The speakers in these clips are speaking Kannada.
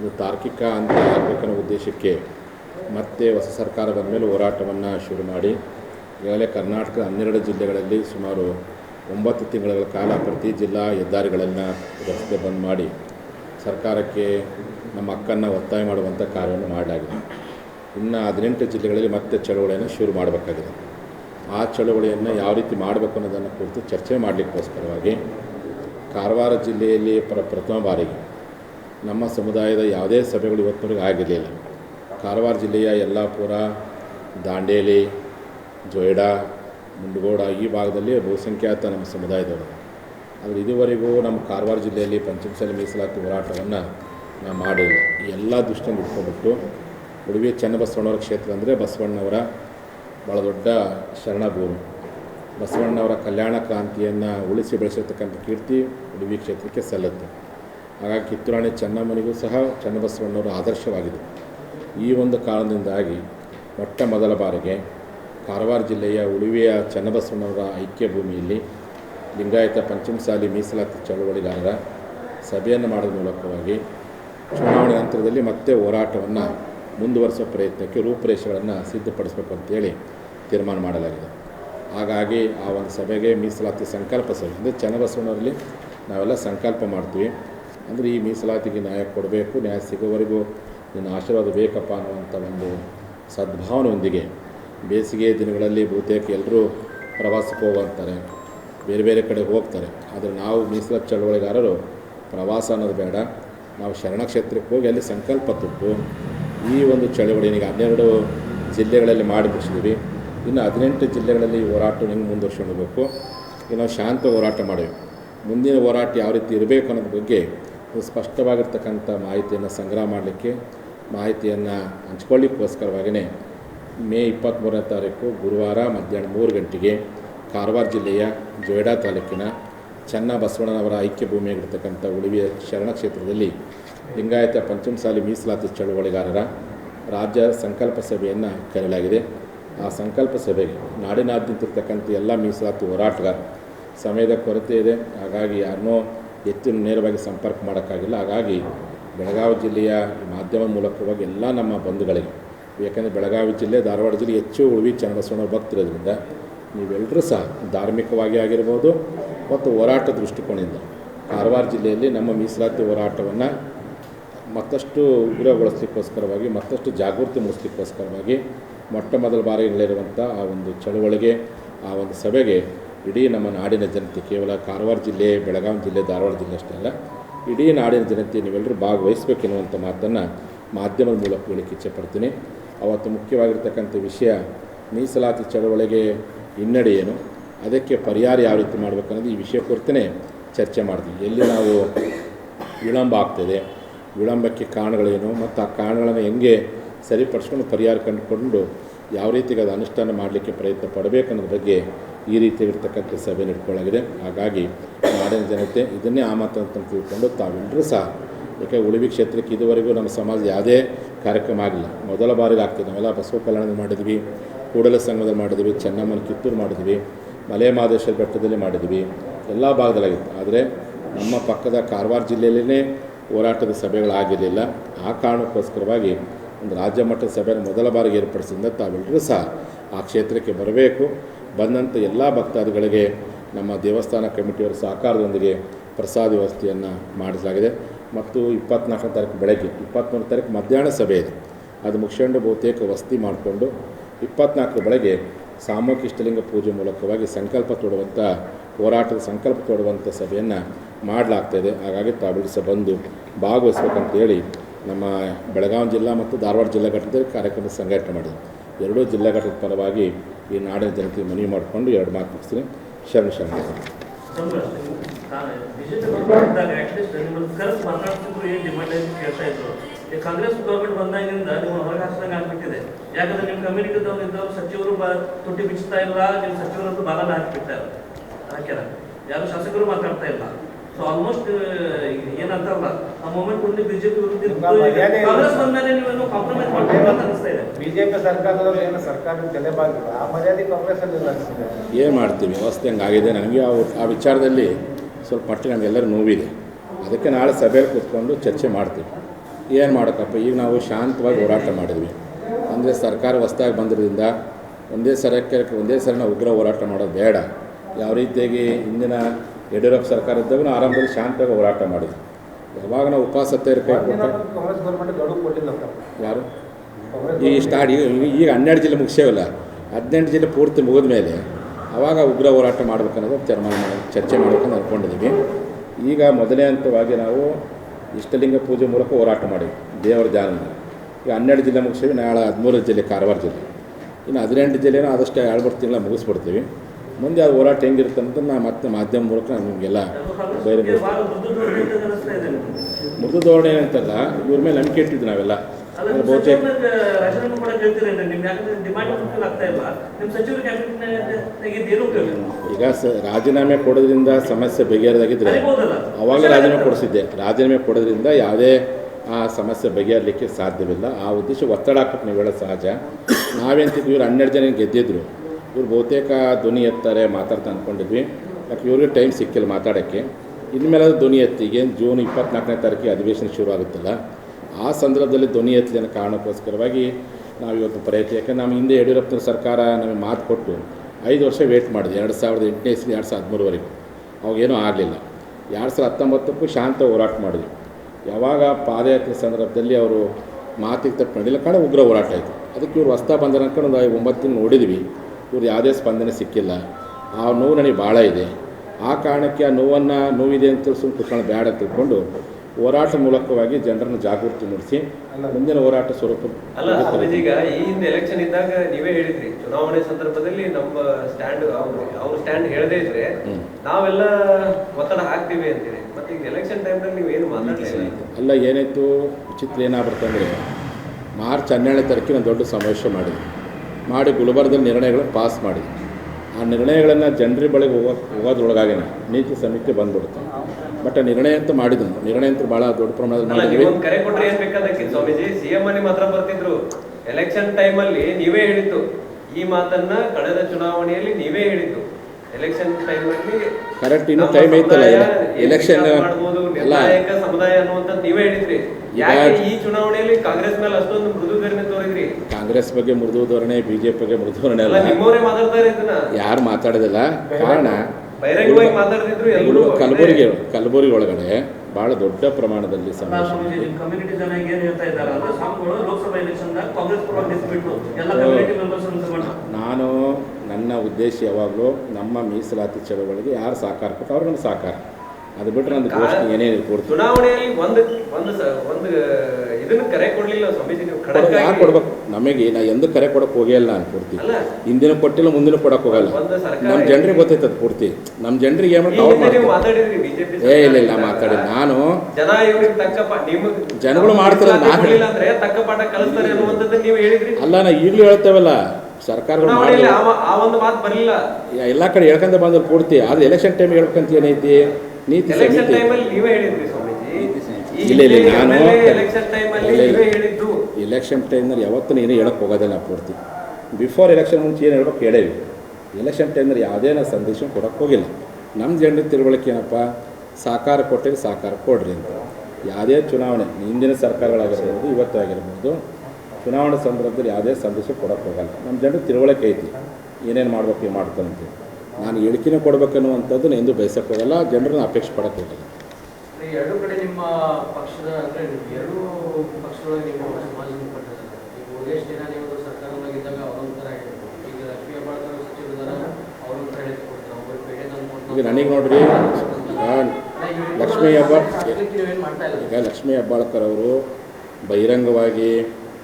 ಒಂದು ತಾರ್ಕಿಕ ಅಂತ ಆಗಬೇಕನ್ನೋ ಉದ್ದೇಶಕ್ಕೆ ಮತ್ತೆ ಹೊಸ ಸರ್ಕಾರ ಬಂದ ಮೇಲೆ ಹೋರಾಟವನ್ನು ಶುರು ಮಾಡಿ. ಈಗಾಗಲೇ ಕರ್ನಾಟಕದ ಹನ್ನೆರಡು ಜಿಲ್ಲೆಗಳಲ್ಲಿ ಸುಮಾರು ಒಂಬತ್ತು ತಿಂಗಳ ಕಾಲ ಪ್ರತಿ ಜಿಲ್ಲಾ ಹೆದ್ದಾರಿಗಳನ್ನು ರಸ್ತೆ ಬಂದ್ ಮಾಡಿ ಸರ್ಕಾರಕ್ಕೆ ನಮ್ಮ ಹಕ್ಕನ್ನು ಒತ್ತಾಯ ಮಾಡುವಂಥ ಕಾರ್ಯವನ್ನು ಮಾಡಲಾಗಿದೆ. ಇನ್ನು ಹದಿನೆಂಟು ಜಿಲ್ಲೆಗಳಲ್ಲಿ ಮತ್ತೆ ಚಳುವಳಿಯನ್ನು ಶುರು ಮಾಡಬೇಕಾಗಿದೆ. ಆ ಚಳುವಳಿಯನ್ನು ಯಾವ ರೀತಿ ಮಾಡಬೇಕು ಅನ್ನೋದನ್ನು ಕುರಿತು ಚರ್ಚೆ ಮಾಡಲಿಕ್ಕೋಸ್ಕರವಾಗಿ ಕಾರವಾರ ಜಿಲ್ಲೆಯಲ್ಲಿ ಪ್ರ, ಪ್ರಥಮ ಬಾರಿಗೆ ನಮ್ಮ ಸಮುದಾಯದ ಯಾವುದೇ ಸಭೆಗಳು ಇವತ್ತಿನವರೆಗೆ ಆಗಿರಲಿಲ್ಲ. ಕಾರವಾರ ಜಿಲ್ಲೆಯ ಯಲ್ಲಾಪುರ, ದಾಂಡೇಲಿ, ಜೊಯ್ಡಾ, ಮುಂಡಗೋಡ ಈ ಭಾಗದಲ್ಲಿ ಬಹುಸಂಖ್ಯಾತ ನಮ್ಮ ಸಮುದಾಯದವರು. ಆದರೆ ಇದುವರೆಗೂ ನಮ್ಮ ಕಾರವಾರ ಜಿಲ್ಲೆಯಲ್ಲಿ ಪಂಚಮಸಾಲಿ ಮೀಸಲಾತಿ ಹೋರಾಟವನ್ನು ನಾವು ಮಾಡಿಲ್ಲ. ಈ ಎಲ್ಲ ದೃಷ್ಟಿಯಿಂದ ಇಟ್ಕೊಂಡ್ಬಿಟ್ಟು ಉಡುಪಿ ಚನ್ನಬಸವಣ್ಣವರ ಕ್ಷೇತ್ರ ಅಂದರೆ ಬಸವಣ್ಣವರ ಭಾಳ ದೊಡ್ಡ ಶರಣಭೂಮಿ ಬಸವಣ್ಣವರ ಕಲ್ಯಾಣ ಕ್ರಾಂತಿಯನ್ನು ಉಳಿಸಿ ಬೆಳೆಸಿರ್ತಕ್ಕಂಥ ಕೀರ್ತಿ ಉಡುಪಿ ಕ್ಷೇತ್ರಕ್ಕೆ ಸಲ್ಲುತ್ತೆ. ಹಾಗಾಗಿ ಕಿತ್ತೂರಾಣಿ ಚೆನ್ನಮ್ಮನಿಗೂ ಸಹ ಚನ್ನಬಸವಣ್ಣವರು ಆದರ್ಶವಾಗಿದೆ. ಈ ಒಂದು ಕಾರಣದಿಂದಾಗಿ ಮೊಟ್ಟ ಮೊದಲ ಬಾರಿಗೆ ಕಾರವಾರ ಜಿಲ್ಲೆಯ ಉಳುವೆಯ ಚನ್ನಬಸವಣ್ಣವರ ಐಕ್ಯ ಭೂಮಿಯಲ್ಲಿ ಲಿಂಗಾಯತ ಪಂಚಮಸಾಲಿ ಮೀಸಲಾತಿ ಚಳುವಳಿಗಾರರ ಸಭೆಯನ್ನು ಮಾಡೋದ್ರ ಮೂಲಕವಾಗಿ ಚುನಾವಣೆ ನಂತರದಲ್ಲಿ ಮತ್ತೆ ಹೋರಾಟವನ್ನು ಮುಂದುವರಿಸುವ ಪ್ರಯತ್ನಕ್ಕೆ ರೂಪುರೇಷೆಗಳನ್ನು ಸಿದ್ಧಪಡಿಸಬೇಕು ಅಂತೇಳಿ ತೀರ್ಮಾನ ಮಾಡಲಾಗಿದೆ. ಹಾಗಾಗಿ ಆ ಒಂದು ಸಭೆಗೆ ಮೀಸಲಾತಿ ಸಂಕಲ್ಪ ಸಭೆ ಅಂದರೆ ಚನ್ನಬಸವಣ್ಣವರಲ್ಲಿ ನಾವೆಲ್ಲ ಸಂಕಲ್ಪ ಮಾಡ್ತೀವಿ. ಅಂದರೆ ಈ ಮೀಸಲಾತಿಗೆ ನ್ಯಾಯ ಕೊಡಬೇಕು, ನ್ಯಾಯ ಸಿಗೋವರೆಗೂ ನಿನ್ನ ಆಶೀರ್ವಾದ ಬೇಕಪ್ಪ ಅನ್ನುವಂಥ ಒಂದು ಸದ್ಭಾವನೆಯೊಂದಿಗೆ ಬೇಸಿಗೆ ದಿನಗಳಲ್ಲಿ ಬಹುತೇಕ ಎಲ್ಲರೂ ಪ್ರವಾಸಕ್ಕೆ ಹೋಗುವಂತಾರೆ, ಬೇರೆ ಬೇರೆ ಕಡೆ ಹೋಗ್ತಾರೆ. ಆದರೆ ನಾವು ಮೀಸಲಾತಿ ಚಳವಳಿಗಾರರು ಪ್ರವಾಸ ಅನ್ನೋದು ಬೇಡ, ನಾವು ಶರಣ ಕ್ಷೇತ್ರಕ್ಕೆ ಹೋಗಿ ಅಲ್ಲಿ ಸಂಕಲ್ಪ ತೊಟ್ಟು ಈ ಒಂದು ಚಳವಳಿನಿಗೆ ಹನ್ನೆರಡು ಜಿಲ್ಲೆಗಳಲ್ಲಿ ಮಾಡಿ ಮುಗಿಸಿದ್ವಿ ಇನ್ನು ಹದಿನೆಂಟು ಜಿಲ್ಲೆಗಳಲ್ಲಿ ಹೋರಾಟ ಹೆಂಗೆ ಮುಂದುವರ್ಸ್ಕೊಂಡು ಹೋಗಬೇಕು? ಇನ್ನು ಶಾಂತ ಹೋರಾಟ ಮಾಡಬೇಕು. ಮುಂದಿನ ಹೋರಾಟ ಯಾವ ರೀತಿ ಇರಬೇಕು ಅನ್ನೋದ್ರ ಬಗ್ಗೆ ಸ್ಪಷ್ಟವಾಗಿರ್ತಕ್ಕಂಥ ಮಾಹಿತಿಯನ್ನು ಸಂಗ್ರಹ ಮಾಡಲಿಕ್ಕೆ, ಮಾಹಿತಿಯನ್ನು ಹಂಚ್ಕೊಳ್ಳಿಕ್ಕೋಸ್ಕರವಾಗಿಯೇ ಮೇ ಇಪ್ಪತ್ತ್ಮೂರನೇ ತಾರೀಕು ಗುರುವಾರ ಮಧ್ಯಾಹ್ನ ಮೂರು ಗಂಟೆಗೆ ಕಾರವಾರ ಜಿಲ್ಲೆಯ ಜೊಯ್ಡಾ ತಾಲೂಕಿನ ಚನ್ನ ಬಸವಣ್ಣನವರ ಐಕ್ಯ ಭೂಮಿಯಾಗಿರ್ತಕ್ಕಂಥ ಉಳಿವಿಯ ಶರಣ ಕ್ಷೇತ್ರದಲ್ಲಿ ಲಿಂಗಾಯತ ಪಂಚಮಸಾಲಿ ಮೀಸಲಾತಿ ಚಳುವಳಿಗಾರರ ರಾಜ್ಯ ಸಂಕಲ್ಪ ಸಭೆಯನ್ನು ಕರೆಯಲಾಗಿದೆ. ಆ ಸಂಕಲ್ಪ ಸಭೆಗೆ ನಾಡಿನಾದ್ಯಂತ ಇರ್ತಕ್ಕಂಥ ಎಲ್ಲ ಮೀಸಲಾತಿ ಹೋರಾಟಗಾರ ಸಮಯದ ಕೊರತೆ ಇದೆ. ಹಾಗಾಗಿ ಯಾರನ್ನೋ ಹೆಚ್ಚು ನೇರವಾಗಿ ಸಂಪರ್ಕ ಮಾಡೋಕ್ಕಾಗಿಲ್ಲ. ಹಾಗಾಗಿ ಬೆಳಗಾವಿ ಜಿಲ್ಲೆಯ ಮಾಧ್ಯಮ ಮೂಲಕವಾಗಿ ಎಲ್ಲ ನಮ್ಮ ಬಂಧುಗಳಿಗೆ, ಯಾಕಂದರೆ ಬೆಳಗಾವಿ ಜಿಲ್ಲೆ, ಧಾರವಾಡ ಜಿಲ್ಲೆ ಹೆಚ್ಚು ಉಳಿವಿ ಚನ್ನಬಸವಣ್ಣ ಭಕ್ತಿರೋದ್ರಿಂದ ನೀವೆಲ್ಲರೂ ಸಹ ಧಾರ್ಮಿಕವಾಗಿ ಆಗಿರ್ಬೋದು ಮತ್ತು ಹೋರಾಟ ದೃಷ್ಟಿಕೋನದಿಂದ ಕಾರವಾರ ಜಿಲ್ಲೆಯಲ್ಲಿ ನಮ್ಮ ಮೀಸಲಾತಿ ಹೋರಾಟವನ್ನು ಮತ್ತಷ್ಟು ಉಗ್ರಗೊಳಿಸ್ಲಿಕ್ಕೋಸ್ಕರವಾಗಿ ಮತ್ತಷ್ಟು ಜಾಗೃತಿ ಮೂಡಿಸ್ಲಿಕ್ಕೋಸ್ಕರವಾಗಿ ಮೊಟ್ಟ ಮೊದಲ ಬಾರಿ ನಡೆಯಿರುವಂಥ ಆ ಒಂದು ಚಳುವಳಿಗೆ, ಆ ಒಂದು ಸಭೆಗೆ ಇಡೀ ನಮ್ಮ ನಾಡಿನ ಜನತೆ, ಕೇವಲ ಕಾರವಾರ ಜಿಲ್ಲೆ ಬೆಳಗಾವಿ ಜಿಲ್ಲೆ, ಧಾರವಾಡ ಜಿಲ್ಲೆ ಅಷ್ಟೇ ಅಲ್ಲ, ಇಡೀ ನಾಡಿನ ಜನತೆ ನೀವೆಲ್ಲರೂ ಭಾಗವಹಿಸಬೇಕೆನ್ನುವಂಥ ಮಾತನ್ನು ಮಾಧ್ಯಮದ ಮೂಲಕ ಹೇಳಕ್ಕೆ ಇಚ್ಛೆಪಡ್ತೀನಿ ಅವತ್ತು ಮುಖ್ಯವಾಗಿರ್ತಕ್ಕಂಥ ವಿಷಯ, ಮೀಸಲಾತಿ ಚಳವಳಿಗೆ ಹಿನ್ನಡೆ ಏನು, ಅದಕ್ಕೆ ಪರಿಹಾರ ಯಾವ ರೀತಿ ಮಾಡಬೇಕನ್ನೋದು ಈ ವಿಷಯ ಕುರಿತೇ ಚರ್ಚೆ ಮಾಡ್ತೀವಿ. ಎಲ್ಲಿ ನಾವು ವಿಳಂಬ ಆಗ್ತದೆ, ವಿಳಂಬಕ್ಕೆ ಕಾರಣಗಳೇನು, ಮತ್ತು ಆ ಕಾರಣಗಳನ್ನು ಹೆಂಗೆ ಸರಿಪಡಿಸ್ಕೊಂಡು ಪರಿಹಾರ ಕಂಡುಕೊಂಡು ಯಾವ ರೀತಿಗೆ ಅದು ಅನುಷ್ಠಾನ ಮಾಡಲಿಕ್ಕೆ ಪ್ರಯತ್ನ ಪಡಬೇಕನ್ನೋದ್ರ ಬಗ್ಗೆ ಈ ರೀತಿಯಾಗಿರ್ತಕ್ಕಂಥ ಸಭೆ ನಡ್ಕೊಳ್ಳಾಗಿದೆ ಹಾಗಾಗಿ ನಾಡಿನ ಜನತೆ ಇದನ್ನೇ ಆಮತ ಅಂತ ತಿಳ್ಕೊಂಡು ತಾವೆಲ್ಲರೂ ಸಹ ಯಾಕೆ ಉಳಿವಿ ಕ್ಷೇತ್ರಕ್ಕೆ ಇದುವರೆಗೂ ನಮ್ಮ ಸಮಾಜದ ಯಾವುದೇ ಕಾರ್ಯಕ್ರಮ ಆಗಿಲ್ಲ. ಮೊದಲ ಬಾರಿಗೆ ಆಗ್ತದೆ. ನಾವೆಲ್ಲ ಬಸವ ಕಲ್ಯಾಣದಲ್ಲಿ ಮಾಡಿದ್ವಿ, ಕೂಡಲ ಸಂಘದಲ್ಲಿ ಮಾಡಿದ್ವಿ, ಚೆನ್ನಮ್ಮನ ಕಿತ್ತೂರು ಮಾಡಿದ್ವಿ ಮಲೆ ಮಹದೇಶ್ವರ ಬೆಟ್ಟದಲ್ಲಿ ಮಾಡಿದ್ವಿ, ಎಲ್ಲ ಭಾಗದಲ್ಲಾಗಿತ್ತು. ಆದರೆ ನಮ್ಮ ಪಕ್ಕದ ಕಾರವಾರ ಜಿಲ್ಲೆಯಲ್ಲೇ ಹೋರಾಟದ ಸಭೆಗಳಾಗಿರಲಿಲ್ಲ. ಆ ಕಾರಣಕ್ಕೋಸ್ಕರವಾಗಿ ಒಂದು ರಾಜ್ಯ ಮಟ್ಟದ ಸಭೆಯನ್ನು ಮೊದಲ ಬಾರಿಗೆ ಏರ್ಪಡಿಸಿದ ತಾವೆಲ್ಲರೂ ಸಹ ಆ ಕ್ಷೇತ್ರಕ್ಕೆ ಬರಬೇಕು. ಬಂದಂಥ ಎಲ್ಲ ಭಕ್ತಾದಿಗಳಿಗೆ ನಮ್ಮ ದೇವಸ್ಥಾನ ಕಮಿಟಿಯವರ ಸಹಕಾರದೊಂದಿಗೆ ಪ್ರಸಾದ ವ್ಯವಸ್ಥೆಯನ್ನು ಮಾಡಿಸಲಾಗಿದೆ. ಮತ್ತು ಇಪ್ಪತ್ನಾಲ್ಕನೇ ತಾರೀಕು ಬೆಳಗ್ಗೆ ಇಪ್ಪತ್ತ್ಮೂರು ತಾರೀಕು ಮಧ್ಯಾಹ್ನ ಸಭೆ ಇದೆ. ಅದು ಮುಗಿಸ್ಕೊಂಡು ಬಹುತೇಕ ವಸತಿ ಮಾಡಿಕೊಂಡು ಇಪ್ಪತ್ನಾಲ್ಕು ಬೆಳಗ್ಗೆ ಸಾಮೂಹಿಕ ಇಷ್ಟಲಿಂಗ ಪೂಜೆ ಮೂಲಕವಾಗಿ ಸಂಕಲ್ಪ ತೊಡುವಂಥ ಹೋರಾಟದ ಸಂಕಲ್ಪ ತೊಡುವಂಥ ಸಭೆಯನ್ನು ಮಾಡಲಾಗ್ತಾಯಿದೆ ಹಾಗಾಗಿ ತಾವು ಸಹ ಬಂದು ಭಾಗವಹಿಸ್ಬೇಕಂತೇಳಿ ನಮ್ಮ ಬೆಳಗಾವಿ ಜಿಲ್ಲಾ ಮತ್ತು ಧಾರವಾಡ ಜಿಲ್ಲಾ ಘಟಕದಲ್ಲಿ ಕಾರ್ಯಕ್ರಮ ಸಂಘಟನೆ ಮಾಡಿದೆ ಎರಡೂ ಜಿಲ್ಲಾ ಘಟಕದ ಪರವಾಗಿ ಈ ನಾಡಿನ ಜನತೆಗೆ ಮನವಿ ಮಾಡಿಕೊಂಡು ಎರಡು ಮಾತು ಮುಗಿಸ್ತೀನಿ. ಶರಣ ಶರಣ. ಕಾಂಗ್ರೆಸ್ ಗೌರ್ಮೆಂಟ್ ಬಂದಾಗಿಂದ ನೀವು ಹೊರಗೆ ಹಾಕ್ಸಂಗೆ ಆಗ್ಬಿಟ್ಟಿದೆ ಯಾಕಂದ್ರೆ ನಿಮ್ಮ ಕಮ್ಯುನಿಟಿದವ್ರು ಇದ್ದವ್ರು ಸಚಿವರು ಬ ತುಟಿ ಬಿಚ್ತಾ ಇಲ್ಲ ನಿಮ್ಮ ಸಚಿವರದ್ದು ಬಾಲನ ಹಾಕಿಬಿಟ್ಟಾರೆ ಹಾಕ್ಯಾರ ಯಾರು ಶಾಸಕರು ಮಾತಾಡ್ತಾ ಇಲ್ಲ. ಸೊ ಆಲ್ಮೋಸ್ಟ್ ಏನಂತಾರಲ್ಲ ಆ ಮೂಮೆಂಟ್ ಒಂದು ಬಿಜೆಪಿ ಕಾಂಗ್ರೆಸ್ ಬಂದ್ಮೇಲೆ ನೀವೇನು ಕಾಂಪ್ರಮೈಸ್ ಮಾಡ್ತೀರಾ ಅಂತ ಅನಿಸ್ತಾ ಇದೆ. ಬಿಜೆಪಿ ಸರ್ಕಾರದವರು ಏನು ಸರ್ಕಾರದ ತಲೆಬಾಗಿಲ್ಲ ಆ ಮರ್ಯಾದೆ ಕಾಂಗ್ರೆಸ್ ಅಲ್ಲಿ ಏನು ಮಾಡ್ತೀವಿ? ವ್ಯವಸ್ಥೆ ಹಂಗಾಗಿದೆ ನನಗೆ ಆ ಆ ವಿಚಾರದಲ್ಲಿ ಸ್ವಲ್ಪ ಮಟ್ಟಿಗೆ ನಮಗೆಲ್ಲರೂ ನೋವಿದೆ. ಅದಕ್ಕೆ ನಾಳೆ ಸಭೆಯಲ್ಲಿ ಕೂತ್ಕೊಂಡು ಚರ್ಚೆ ಮಾಡ್ತೀವಿ. ಏನು ಮಾಡೋಕ್ಕಪ್ಪ ಈಗ ನಾವು ಶಾಂತವಾಗಿ ಹೋರಾಟ ಮಾಡಿದ್ವಿ. ಅಂದರೆ ಸರ್ಕಾರ ಹೊಸ್ದಾಗಿ ಬಂದಿರೋದ್ರಿಂದ ಒಂದೇ ಸರಕ್ಕೆ ಒಂದೇ ಸರಣ ಉಗ್ರ ಹೋರಾಟ ಮಾಡೋದು ಬೇಡ. ಯಾವ ರೀತಿಯಾಗಿ ಹಿಂದಿನ ಯಡಿಯೂರಪ್ಪ ಸರ್ಕಾರ ಇದ್ದಾಗ ನಾವು ಆರಂಭದಲ್ಲಿ ಶಾಂತವಾಗಿ ಹೋರಾಟ ಮಾಡಿದ್ವಿ ಯಾವಾಗ ನಾವು ಉಪವಾಸ ಸರ್ ಯಾರು? ಈ ಸ್ಟಾರ್ಟ್ ಈಗ ಈಗ ಹನ್ನೆರಡು ಜಿಲ್ಲೆ ಮುಗಿಸೇವಲ್ಲ ಹದಿನೆಂಟು ಜಿಲ್ಲೆ ಪೂರ್ತಿ ಮುಗಿದ ಮೇಲೆ ಅವಾಗ ಉಗ್ರ ಹೋರಾಟ ಮಾಡ್ಬೇಕನ್ನೋದು ತೀರ್ಮಾನ ಚರ್ಚೆ ಮಾಡ್ಬೇಕಂತ ಅಂದ್ಕೊಂಡಿದ್ದೀವಿ ಈಗ ಮೊದಲನೇ ಹಂತವಾಗಿ ನಾವು ಇಷ್ಟಲಿಂಗ ಪೂಜೆ ಮೂಲಕ ಹೋರಾಟ ಮಾಡಿವಿ ದೇವರ ಧ್ಯಾನ ಈಗ ಹನ್ನೆರಡು ಜಿಲ್ಲೆ ಮುಗಿಸೀವಿ ನಾಳೆ ಹದಿಮೂರು ಜಿಲ್ಲೆ ಕಾರವಾರ ಜಿಲ್ಲೆ. ಇನ್ನು ಹದಿನೆಂಟು ಜಿಲ್ಲೆನೂ ಆದಷ್ಟು ಎರಡು ಮೂರು ತಿಂಗಳ ಮುಗಿಸ್ಬಿಡ್ತೀವಿ. ಮುಂದೆ ಅದು ಹೋರಾಟ ಹೆಂಗಿರುತ್ತೆ ಅಂತ ನಾ ಮತ್ತೆ ಮಾಧ್ಯಮ ಮೂಲಕ ನಾನು ನಿಮಗೆಲ್ಲ ಬೇರೆ ಬೇರೆ ಮೃದು ಧೋರಣೆ ಅಂತಲ್ಲ ಇವ್ರ ಮೇಲೆ ನಂಬಿಕೆ ಇಟ್ಟಿದ್ದು ನಾವೆಲ್ಲ. ಬಹುತೇಕ ಈಗ ಸ ರಾಜೀನಾಮೆ ಕೊಡೋದ್ರಿಂದ ಸಮಸ್ಯೆ ಬಗೆಹರಿದಾಗಿದ್ರೆ ಅವಾಗ ರಾಜೀನಾಮೆ ಕೊಡಿಸಿದ್ದೆ. ರಾಜೀನಾಮೆ ಕೊಡೋದ್ರಿಂದ ಯಾವುದೇ ಆ ಸಮಸ್ಯೆ ಬಗೆಹರಲಿಕ್ಕೆ ಸಾಧ್ಯವಿಲ್ಲ. ಆ ಉದ್ದೇಶ ಒತ್ತಡ ಹಾಕಕ್ಕೆ ನೀವು ಹೇಳೋದು ಸಹಜ ನಾವೇಂತಿದ್ವಿ ಇವ್ರು ಹನ್ನೆರಡು ಜನ ಗೆದ್ದಿದ್ರು. ಇವ್ರು ಬಹುತೇಕ ಧ್ವನಿ ಎತ್ತಾರೆ ಮಾತಾಡ್ತಾ ಅಂದ್ಕೊಂಡಿದ್ವಿ. ಯಾಕೆ ಇವ್ರಿಗೆ ಟೈಮ್ ಸಿಕ್ಕಿಲ್ಲ ಮಾತಾಡೋಕ್ಕೆ. ಇನ್ಮೇಲೆ ಧ್ವನಿ ಎತ್ತಿಗೆ ಜೂನ್ ಇಪ್ಪತ್ನಾಲ್ಕನೇ ತಾರೀಕಿಗೆ ಅಧಿವೇಶನ ಶುರು ಆಗುತ್ತಲ್ಲ, ಆ ಸಂದರ್ಭದಲ್ಲಿ ಧ್ವನಿ ಎತ್ತಲಿ ಅನ್ನೋ ಕಾರಣಕ್ಕೋಸ್ಕರವಾಗಿ ನಾವು ಇವತ್ತು ಪ್ರಯತ್ನ, ಯಾಕಂದ್ರೆ ನಮ್ಮ ಹಿಂದೆ ಯಡಿಯೂರಪ್ಪನ ಸರ್ಕಾರ ನಮಗೆ ಮಾತು ಕೊಟ್ಟು ಐದು ವರ್ಷ ವೇಟ್ ಮಾಡಿದ್ವಿ ಎರಡು ಸಾವಿರದ ಎಂಟನೇ ಇಸ್ವಿ ಎರಡು ಸಾವಿರದ ಹದಿಮೂರುವರೆಗೂ. ಅವಾಗೇನೂ ಆಗಲಿಲ್ಲ. ಎರಡು ಸಾವಿರದ ಹತ್ತೊಂಬತ್ತಕ್ಕೂ ಶಾಂತ ಹೋರಾಟ ಮಾಡಿದ್ವಿ. ಯಾವಾಗ ಪಾದಯಾತ್ರೆ ಸಂದರ್ಭದಲ್ಲಿ ಅವರು ಮಾತಿಗೆ ತಪ್ಪು ನಡಿಲ್ಲ ಕಾರಣ ಉಗ್ರ ಹೋರಾಟ ಆಯಿತು. ಅದಕ್ಕೆ ಇವರು ಹೊಸ್ತಾ ಬಂದ ಅನ್ಕೊಂಡು ಒಂದು ಒಂಬತ್ತು ತಿಂಗಳು ನೋಡಿದ್ವಿ. ಇವ್ರು ಯಾವುದೇ ಸ್ಪಂದನೆ ಸಿಕ್ಕಿಲ್ಲ. ಆ ನೋವು ನನಗೆ ಭಾಳ ಇದೆ. ಆ ಕಾರಣಕ್ಕೆ ಆ ನೋವನ್ನು ನೋವಿದೆ ಅಂತ ಸುಮ್ಮನೆ ಕುತ್ಕೊಂಡು ಬೇಡ ತಿಳ್ಕೊಂಡು ಹೋರಾಟ ಮೂಲಕವಾಗಿ ಜನರನ್ನು ಜಾಗೃತಿ ಮೂಡಿಸಿ ಮುಂದಿನ ಹೋರಾಟ ಸ್ವರೂಪ ಈಗ ಈ ಹಿಂದೆ ಎಲೆಕ್ಷನ್ ಇದ್ದಾಗ ನೀವೇ ಹೇಳಿದ್ರಿ ಚುನಾವಣೆ ಸಂದರ್ಭದಲ್ಲಿ ನಮ್ಮ ಸ್ಟ್ಯಾಂಡ್ ಅವ್ರ ಸ್ಟ್ಯಾಂಡ್ ಹೇಳದೇ ಇದ್ರೆ ನಾವೆಲ್ಲ ಒತ್ತಡ ಹಾಕ್ತೀವಿ ಅಂತೀರಿ. ಮತ್ತೆ ಈಗ ಎಲೆಕ್ಷನ್ ಟೈಮ್ನಲ್ಲಿ ನೀವು ಏನು ಮಾತಾಡ್ಲಿಲ್ಲ ಅಲ್ಲ ಏನಾಯಿತು? ವಿಚಿತ್ರ ಏನಾಗ್ಬಿಡ್ತಂದ್ರೆ ಮಾರ್ಚ್ ಹನ್ನೆರಡನೇ ತಾರೀಕಿನ ದೊಡ್ಡ ಸಮಾವೇಶ ಮಾಡಿದ್ವಿ ಮಾಡಿ ಗುಲ್ಬರ್ಗದಲ್ಲಿ ನಿರ್ಣಯಗಳನ್ನು ಪಾಸ್ ಮಾಡಿ. ಆ ನಿರ್ಣಯಗಳನ್ನು ಜನರ ಬಳಿಗೆ ಹೋಗೋ ಹೋಗೋದ್ರೊಳಗಾಗಿನ ನೀತಿ ಸಮಿತಿ ಬಂದ್ಬಿಡುತ್ತೆ. ಬಟ್ ಆ ನಿರ್ಣಯ ಅಂತ ಮಾಡಿದ್ರು ನಿರ್ಣಯ ಅಂತೂ ಭಾಳ ದೊಡ್ಡ ಪ್ರಮಾಣದಲ್ಲಿ ಮಾಡಿದ್ವಿ. ಕರೆ ಕೊಟ್ಟರೆ ಏನು ಬೇಕಾದಕ್ಕೆ? ಸ್ವಾಮೀಜಿ ಸಿಎಂ ಅಲ್ಲಿ ಮಾತ್ರ ಬರ್ತಿದ್ರು. ಎಲೆಕ್ಷನ್ ಟೈಮಲ್ಲಿ ಅಲ್ಲಿ ನೀವೇ ಹೇಳಿದ್ದು. ಈ ಮಾತನ್ನ ಕಳೆದ ಚುನಾವಣೆಯಲ್ಲಿ ನೀವೇ ಹೇಳಿದ್ದು. ಎಲೆಕ್ಷನ್ ಟೈಮ್ ಅಲ್ಲಿ Correct, ಇನ್ನು time ಐತಲ್ಲ, ಮಾಡ್ಬೋದು ಅಲ್ಲ. ನಿರ್ಣಾಯಕ ಸಮುದಾಯ ಅನ್ನುವಂಥದ್ದು ನೀವೇ ಹೇಳಿದ್ರಿ. ಯಾಕೆ ಈ ಚುನಾವಣೆಯಲ್ಲಿ ಕಾಂಗ್ರೆಸ್ ಮೇಲೆ ಅಷ್ಟೊಂದು ಮೃದು ತೋರಿದ್ರಿ? ಕಾಂಗ್ರೆಸ್ ಬಗ್ಗೆ ಮೃದು ಧೋರಣೆ ಬಿಜೆಪಿ ಬಗ್ಗೆ ಮೃದು ಧೋರಣೆ ಅಲ್ಲ. ನಿಮ್ಮವರೇ ಮಾತಾಡ್ತಾರೆ ಇದನ್ನ. ಯಾರು ಮಾತಾಡೋದಿಲ್ಲ. ಕಾರಣ ಬಹಿರಂಗವಾಗಿ ಮಾತಾಡ್ತಿದ್ರು ಎಲ್ಲರೂ ಕಲಬುರಗಿ ಕಲಬುರಗಿ ಒಳಗಡೆ ಬಹಳ ದೊಡ್ಡ ಪ್ರಮಾಣದಲ್ಲಿ ಸಮಾವೇಶ ಸ್ವಾಮೀಜಿ ಕಮ್ಯುನಿಟಿ ಜನ ಈಗ ಹೇಳ್ತಾ ಇದ್ದಾರೆ ಅಂದ್ರೆ ಸ್ವಾಮಿಗಳು ಲೋಕಸಭಾ ಎಲೆಕ್ಷನ್ ಕಾಂಗ್ರೆಸ್ ಪರವಾಗಿ ನಿಂತ್ಬಿಟ್ಟು ಎಲ್ಲ ಕಮ್ಯುನಿಟಿ ಮೆಂಬರ್ಸ್ ತಗೊಂಡು ನಾನು ನನ್ನ ಉದ್ದೇಶ ಯಾವಾಗಲೂ ನಮ್ಮ ಮೀಸಲಾತಿ ಚಳವಳಿಗೆ ಯಾರು ಸಹಕಾರ ಕೊಟ್ಟು ಅವ್ರಿಗೆ ಸಹಕಾರ ಅದು ಬಿಟ್ಟರೆ ನನ್ನ ಘೋಷಣೆ ಏನೇನು ಕೊಡ್ತು ಚುನಾವಣೆಯಲ್ಲಿ ಒಂದು ಒಂದು ಒಂದು ಇದನ್ನು ಕರೆ ಕೊಡ್ಲಿಲ್ಲ ಸ್ವಾಮೀಜಿ ನೀವು ಯಾರು ಕೊಡ್ಬೇಕು? ನಮಗೆ ನಾ ಎಂದು ಕರೆ ಕೊಡಕ್ಕೆ ಹೋಗೇ ಇಲ್ಲ ನಾನು ಪೂರ್ತಿ. ಹಿಂದಿನ ಕೊಟ್ಟಿಲ್ಲ ಮುಂದಿನ ಕೊಡಕ್ಕೆ ಹೋಗಲ್ಲ. ನಮ್ಮ ಜನರಿಗೆ ಗೊತ್ತೈತದ ಪೂರ್ತಿ. ನಮ್ಮ ಜನರಿಗೆ ಏನು ಏ ಇಲ್ಲ ಇಲ್ಲ ಮಾತಾಡಿ. ನಾನು ಜನ ಇವ್ರಿಗೆ ತಕ್ಕ ಪಾಠ ನಿಮಗೆ ಜನಗಳು ಮಾಡ್ತಾರೆ, ಅಲ್ಲ ನಾ ಈಗಲೂ ಹೇಳ್ತೇವಲ್ಲ. ಸರ್ಕಾರಗಳು ಮಾಡಿಲ್ಲ ಮಾಡಿ ಆ ಒಂದು ಮಾತು ಬರಲಿಲ್ಲ. ಎಲ್ಲ ಕಡೆ ಹೇಳ್ಕೊಂತ ಬಂದ್ರೆ ಕೊಡ್ತಿ ಆದ್ರೆ ಎಲೆಕ್ಷನ್ ಟೈಮ್ ಹೇಳ್ಬೇಕಂತ ಏನೈತಿ ನೀತಿ ಸಮಿತಿ ಇಲ್ಲ, ಇಲ್ಲ, ನಾನು- ಎಲೆಕ್ಷನ್ ಟೈಮ್ನಲ್ಲಿ ಯಾವತ್ತೂ ಏನೂ ಹೇಳಕ್ಕೆ ಹೋಗೋದಿಲ್ಲ ಪೂರ್ತಿ. ಬಿಫೋರ್ ಎಲೆಕ್ಷನ್ ಮುಂಚೆ ಏನು ಹೇಳ್ಬೇಕು ಹೇಳೇವಿ ಎಲೆಕ್ಷನ್ ಟೈಮ್ನಲ್ಲಿ ಯಾವುದೇ ನಾವು ಸಂದೇಶ ಕೊಡೋಕ್ಕೆ ಹೋಗಿಲ್ಲ. ನಮ್ಮ ಜನರ ತಿಳುವಳಿಕೆ ಏನಪ್ಪ? ಸಹಕಾರ ಕೊಟ್ಟರೆ ಸಹಕಾರ ಕೊಡ್ರಿ ಅಂತ. ಯಾವುದೇ ಚುನಾವಣೆ ಹಿಂದಿನ ಸರ್ಕಾರಗಳಾಗಿರ್ಬೋದು ಇವತ್ತು ಆಗಿರ್ಬೋದು ಚುನಾವಣೆ ಸಂದರ್ಭದಲ್ಲಿ ಯಾವುದೇ ಸಂದೇಶ ಕೊಡೋಕ್ಕೆ ಹೋಗಲ್ಲ. ನಮ್ಮ ಜನರು ತಿಳುವಳಿಕೆ ಐತಿ. ಏನೇನು ಮಾಡ್ಬೇಕು ಏನು ಮಾಡ್ತಂತೆ ನಾನು ಹೇಳಿಕೆನೇ ಕೊಡಬೇಕನ್ನುವಂಥದ್ದನ್ನು ಎಂದೂ ಬಯಸಕ್ಕೆ ಹೋಗಲ್ಲ. ಜನರನ್ನ ಅಪೇಕ್ಷೆ ಪಡೋಕ್ಕೆ ಹೋಗಲ್ಲ. ಎರಡು ಕಡೆ ನಿಮ್ಮ ಪಕ್ಷದ ಅಂದ್ರೆ ಎರಡು ಪಕ್ಷದೊಳಗೆ ಪಟ್ಟಿದ್ದಾರೆ ಈಗ ಸರ್ಕಾರದೊಳಗಿದ್ದಾಗ ಅವರೊಂಥರ ಈಗ ಲಕ್ಷ್ಮೀ ಹೆಬ್ಬಾಳ್ಕರ್ ಸಚಿವರಿದ್ದಾರೆ ಅವರೊಂಥರ ಹೇಳಿಕೊಡ್ತಾರೆ. ಒಬ್ಬರು ಪೇಟೆ ತಂದು ಈಗ ನನಗೆ ನೋಡ್ರಿ ಲಕ್ಷ್ಮೀ ಹಬ್ಬ ಈಗ ಲಕ್ಷ್ಮೀ ಹೆಬ್ಬಾಳ್ಕರ್ ಅವರು ಬಹಿರಂಗವಾಗಿ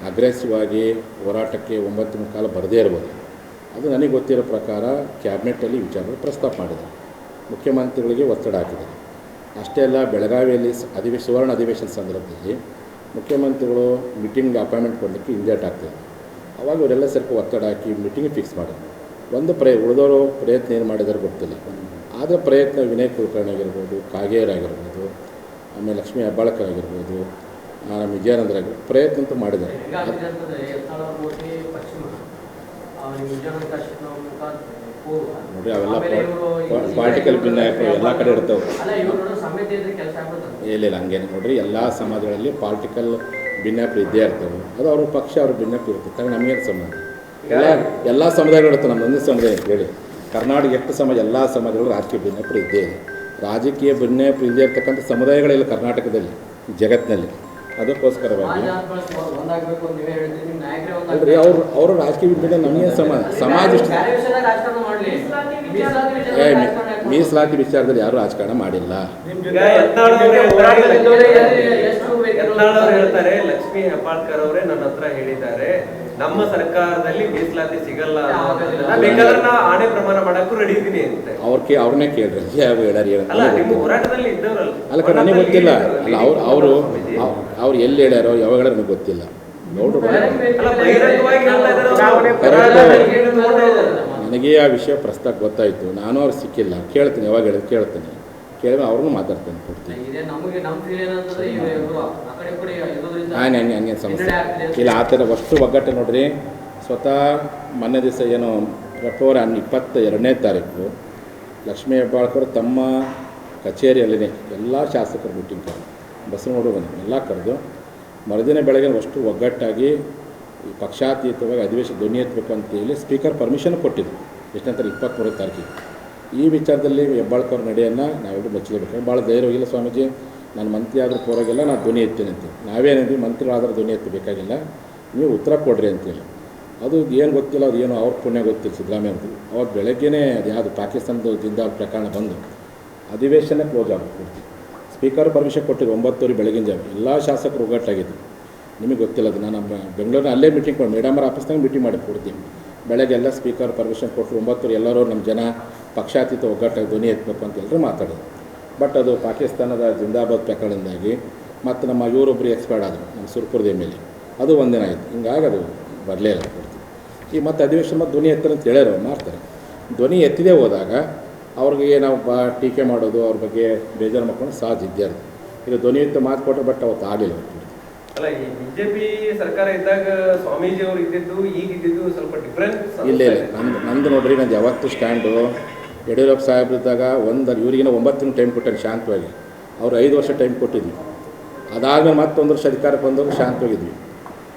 ಅಗ್ರೆಸಿವ್ ಆಗಿ ಹೋರಾಟಕ್ಕೆ ಒಂಬತ್ತು ಮುಕ್ಕಾಲು ಬರದೇ ಇರ್ಬೋದು. ಅದು ನನಗೆ ಗೊತ್ತಿರೋ ಪ್ರಕಾರ ಕ್ಯಾಬಿನೆಟ್ಟಲ್ಲಿ ವಿಚಾರಗಳು ಪ್ರಸ್ತಾಪ ಮಾಡಿದರು. ಮುಖ್ಯಮಂತ್ರಿಗಳಿಗೆ ಒತ್ತಡ ಹಾಕಿದರು. ಅಷ್ಟೇ ಅಲ್ಲ, ಬೆಳಗಾವಿಯಲ್ಲಿ ಅಧಿವೇಶ ಸುವರ್ಣ ಅಧಿವೇಶನ ಸಂದರ್ಭದಲ್ಲಿ ಮುಖ್ಯಮಂತ್ರಿಗಳು ಮೀಟಿಂಗ್ ಅಪಾಯಿಂಟ್ಮೆಂಟ್ ಕೊಡಲಿಕ್ಕೆ ಹಿಂದೇಟ್ ಆಗ್ತಿದ್ರು. ಅವಾಗ ಅವರೆಲ್ಲ ಸ್ವಲ್ಪ ಒತ್ತಡ ಹಾಕಿ ಮೀಟಿಂಗ್ ಫಿಕ್ಸ್ ಮಾಡಿದ್ರು. ಒಂದು ಪ್ರಯ, ಉಳಿದವರು ಪ್ರಯತ್ನ ಏನು ಮಾಡಿದಾರೆ ಗೊತ್ತಿಲ್ಲ. ಆದರೆ ಪ್ರಯತ್ನ ವಿನಯ್ ಕುಲಕರ್ಣಿ ಆಗಿರ್ಬೋದು, ಕಾಗೇರ್ ಆಗಿರ್ಬೋದು, ಆಮೇಲೆ ಲಕ್ಷ್ಮೀ ಹೆಬ್ಬಾಳ್ಕರ್ ಆಗಿರ್ಬೋದು ನಮ್ಮ ವಿಜಯಾನಂದ್ರ ಪ್ರಯತ್ನ ಅಂತೂ ಮಾಡಿದ್ದಾರೆ. ನೋಡಿರಿ ಅವೆಲ್ಲ ಪಾರ್ಟಿಕಲ್ ಭಿನ್ನಾಭಿಪ್ರಾಯ ಎಲ್ಲ ಕಡೆ ಇರ್ತವೆ. ಇಲ್ಲ ಇಲ್ಲ ಹಂಗೇನು ನೋಡ್ರಿ ಎಲ್ಲ ಸಮಾಜಗಳಲ್ಲಿ ಪಾರ್ಟಿಕಲ್ ಭಿನ್ನಾಭಿಪ್ರಾಯ ಇದ್ದೇ ಇರ್ತವೆ. ಅದು ಅವ್ರ ಪಕ್ಷ ಅವ್ರ ಭಿನ್ನಾಪ ಇರುತ್ತೆ. ತಗೊಂಡು ನಮಗೇನು ಸಮಾಜ ಎಲ್ಲ ಎಲ್ಲ ಸಮುದಾಯಗಳು ಇರ್ತವೆ ನಮ್ಮ ಒಂದೇ ಸಮುದಾಯ ಹೇಳಿ. ಕರ್ನಾಟಕ ಎಷ್ಟು ಸಮಾಜ ಎಲ್ಲ ಸಮಾಜಗಳು ರಾಜಕೀಯ ಭಿನ್ನಾಭಿಪ್ರಾಯ ಇದ್ದೇ ಇದೆ. ರಾಜಕೀಯ ಭಿನ್ನಾಪ ಇದ್ದೇ ಇರ್ತಕ್ಕಂಥ ಸಮುದಾಯಗಳಿಲ್ಲ ಕರ್ನಾಟಕದಲ್ಲಿ ಜಗತ್ತಿನಲ್ಲಿ. ಅದಕ್ಕೋಸ್ಕರವಾಗಿ. ಅಂದ್ರೆ ಅಲ್ರಿ ಅವ್ರು ಅವರು ರಾಜಕೀಯ ಭಿನ್ನ ನಮಗೆ ಸಮಾಜ ಸಮಾಜ ಮೀಸಲಾತಿ ವಿಚಾರದಲ್ಲಿ ಯಾರು ರಾಜಕಾರಣ ಮಾಡಿಲ್ಲ. ಹೇಳ್ತಾರೆ ಲಕ್ಷ್ಮೀ ಹೆಬ್ಬಾಳ್ಕರ್ ಅವರೇ ನನ್ನ ಹತ್ರ ಹೇಳಿದ್ದಾರೆ. ನಮ್ಮ ಸರ್ಕಾರದಲ್ಲಿ ಮೀಸಲಾತಿ ಸಿಗಲ್ಲ ಬೇಕಾದ್ರೆ ನಾ ಆಣೆ ಪ್ರಮಾಣ ಮಾಡಕ್ಕೂ ರೆಡಿ ಇದೀನಿ ಅಂತ. ಅವ್ರಿಗೆ ಅವ್ರನ್ನೇ ಕೇಳ್ರಿ. ಯಾವ ಹೇಳಾರಿ ಅಲ್ಲ ನಿಮ್ಮ ಹೋರಾಟದಲ್ಲಿ ಇದ್ದವರಲ್ಲ. ಅಲ್ಲ ನನಗೆ ಗೊತ್ತಿಲ್ಲ. ಅಲ್ಲ ಅವ್ರು ಅವರು ಅವ್ರು ಎಲ್ಲಿ ಹೇಳ್ಯಾರೋ ಯಾವಾಗ ನನಗೆ ಗೊತ್ತಿಲ್ಲ. ನೋಡ್ರು. ನನಗೆ ಆ ವಿಷಯ ಪ್ರಸ್ತಾಪ ಗೊತ್ತಾಯ್ತು. ನಾನು ಅವ್ರು ಸಿಕ್ಕಿಲ್ಲ. ಕೇಳ್ತೀನಿ ಯಾವಾಗ ಹೇಳಿದ್ರು ಕೇಳ್ತೀನಿ. ಕೇಳಿದ್ರೆ ಅವ್ರನ್ನೂ ಮಾತಾಡ್ತೇನೆ ಪೂರ್ತಿ. ಹಾಂ ಹಂಗೆ ಹಂಗೆ ಸಮಸ್ಯೆ. ಇಲ್ಲ ಆ ಥರ ಅಷ್ಟು ಒಗ್ಗಟ್ಟು ನೋಡ್ರಿ. ಸ್ವತಃ ಮೊನ್ನೆ ದಿವಸ ಏನು ಫೆಬ್ರವರಿ ಹನ್ ಇಪ್ಪತ್ತ ಎರಡನೇ ತಾರೀಕು ಲಕ್ಷ್ಮೀ ಹೆಬ್ಬಾಳ್ಕರ್ ತಮ್ಮ ಕಚೇರಿಯಲ್ಲಿನೇ ಎಲ್ಲ ಶಾಸಕರು ಮೀಟಿಂಗ್ ಕರೆದು ಬಸವನಗೌಡರು ಬಂದು ಎಲ್ಲ ಕರೆದು ಮರುದಿನ ಬೆಳಗ್ಗೆ ಅಷ್ಟು ಒಗ್ಗಟ್ಟಾಗಿ ಪಕ್ಷಾತೀತವಾಗಿ ಅಧಿವೇಶನ ಧ್ವನಿ ಎತ್ತಬೇಕು ಅಂತೇಳಿ ಸ್ಪೀಕರ್ ಪರ್ಮಿಷನ್ ಕೊಟ್ಟಿದ್ರು. ಎಷ್ಟಂತಾರೆ? ಇಪ್ಪತ್ತ್ಮೂರನೇ ತಾರೀಕಿಗೆ. ಈ ವಿಚಾರದಲ್ಲಿ ಹೆಬ್ಬಾಳ್ಕರ್ ನಡೆಯನ್ನು ನಾವೆಲ್ಲರೂ ಮೆಚ್ಚಲೇಬೇಕು. ಭಾಳ ಧೈರ್ಯವಾಗಿಲ್ಲ ಸ್ವಾಮೀಜಿ. ನಾನು ಮಂತ್ರಿ ಆದರೂ ಪರವಾಗಿಲ್ಲ ನಾನು ಧ್ವನಿ ಎತ್ತೀನಿ ಅಂತ ನಾವೇನಿದ್ವಿ ಮಂತ್ರಿಗಳಾದ್ರೆ ಧ್ವನಿ ಎತ್ತಬೇಕಾಗಿಲ್ಲ ನೀವು ಉತ್ತರ ಕೊಡ್ರಿ ಅಂತೇಳಿ ಅದು ಏನು ಗೊತ್ತಿಲ್ಲ, ಅದು ಏನು ಅವ್ರ ಪುಣ್ಯ ಗೊತ್ತಿಲ್ಲ ಸಿದ್ದರಾಮಯ್ಯ ಅಂತ ಅವತ್ತು ಬೆಳಗ್ಗೆನೇ ಅದು ಯಾವುದು ಪಾಕಿಸ್ತಾನದ ಜಿಂದಾಲ್ ಪ್ರಕರಣ ಬಂದು ಅಧಿವೇಶನ ಕ್ಲೋಸ್ ಆಗ್ಬಿಡ್ತು ಸ್ಪೀಕರ್ ಪರ್ಮಿಷನ್ ಕೊಟ್ಟಿದ್ದು ಒಂಬತ್ತುವರೆ ಬೆಳಗಿನ ಜಾವ. ಎಲ್ಲ ಶಾಸಕರು ಒಗ್ಗಟ್ಟಾಗಿದ್ದು ನಿಮಗೆ ಗೊತ್ತಿಲ್ಲ ಅದು. ನಾನು ಬೆಂಗಳೂರಿನ ಅಲ್ಲೇ ಮೀಟಿಂಗ್ ಮಾಡಿ ಮೇಡಮರ ಆಫೀಸ್ನಾಗ ಮೀಟಿಂಗ್ ಮಾಡಿ ಕೊಡ್ತೀನಿ ಬೆಳಗ್ಗೆ ಎಲ್ಲ ಸ್ಪೀಕರ್ ಪರ್ಮಿಷನ್ ಕೊಟ್ಟರು ಒಂಬತ್ತುವರೆ ಎಲ್ಲರೂ ನಮ್ಮ ಜನ ಪಕ್ಷಾತೀತ ಒಗ್ಗಟ್ಟಾಗಿ ಧ್ವನಿ ಎತ್ತಬೇಕು ಅಂತ ಎಲ್ಲರೂ ಮಾತಾಡೋದು ಬಟ್ ಅದು ಪಾಕಿಸ್ತಾನದ ಜಿಂದಾಬಾದ್ ಪ್ರಕರಣದಿಂದಾಗಿ ಮತ್ತು ನಮ್ಮ ಇವರೊಬ್ಬರು ಎಕ್ಸ್ಪೈರ್ಡ್ ಆದರು ನಮ್ಮ ಸುರ್ಪುರದ ಎಂ ಎಲ್ ಎ. ಅದು ಒಂದಿನ ಆಯಿತು. ಹಿಂಗಾಗಿ ಅದು ಬರಲೇ ಇಲ್ಲ ಕೊಡ್ತೀವಿ ಈ ಮತ್ತು ಅಧಿವೇಶನ ಮತ್ತು ಧ್ವನಿ ಎತ್ತರ ಅಂತ ಹೇಳ್ಯಾರ ಮಾಡ್ತಾರೆ. ಧ್ವನಿ ಎತ್ತಿದೆ ಹೋದಾಗ ಅವ್ರಿಗೆ ನಾವು ಬಾ ಟೀಕೆ ಮಾಡೋದು ಅವ್ರ ಬಗ್ಗೆ ಬೇಜಾರು ಮಾಡ್ಕೊಂಡು ಸಹಜ ಇದ್ದೇ ಇರ್ತದೆ ಈಗ ಧ್ವನಿ ಎತ್ತ ಮಾತು ಕೊಟ್ಟರೆ ಬಟ್ ಅವತ್ತು ಆಗಲಿಲ್ಲ ಅಲ್ಲ ಈ ಬಿಜೆಪಿ ಸರ್ಕಾರ ಇದ್ದಾಗ ಸ್ವಾಮೀಜಿ ಅವರು ಇದ್ದಿದ್ದು ಈಗ ಇದ್ದಿದ್ದು ಸ್ವಲ್ಪ ಡಿಫ್ರೆನ್ಸ್ ಇಲ್ಲ ಇಲ್ಲ. ನಂದು ನಂದು ನೋಡ್ರಿ ನಂದು ಯಾವತ್ತು ಸ್ಟ್ಯಾಂಡು ಯಡಿಯೂರಪ್ಪ ಸಾಹೇಬ್ರಿದ್ದಾಗ ಒಂದು ಇವರಿಗಿನ ಒಂಬತ್ತು ತಿಂಗಳು ಟೈಮ್ ಕೊಟ್ಟಾರೆ ಶಾಂತವಾಗಿ. ಅವ್ರು ಐದು ವರ್ಷ ಟೈಮ್ ಕೊಟ್ಟಿದ್ವಿ. ಅದಾದಮೇಲೆ ಮತ್ತೊಂದು ವರ್ಷ ಅಧಿಕಾರಕ್ಕೆ ಬಂದವರು ಶಾಂತವಾಗಿದ್ವಿ.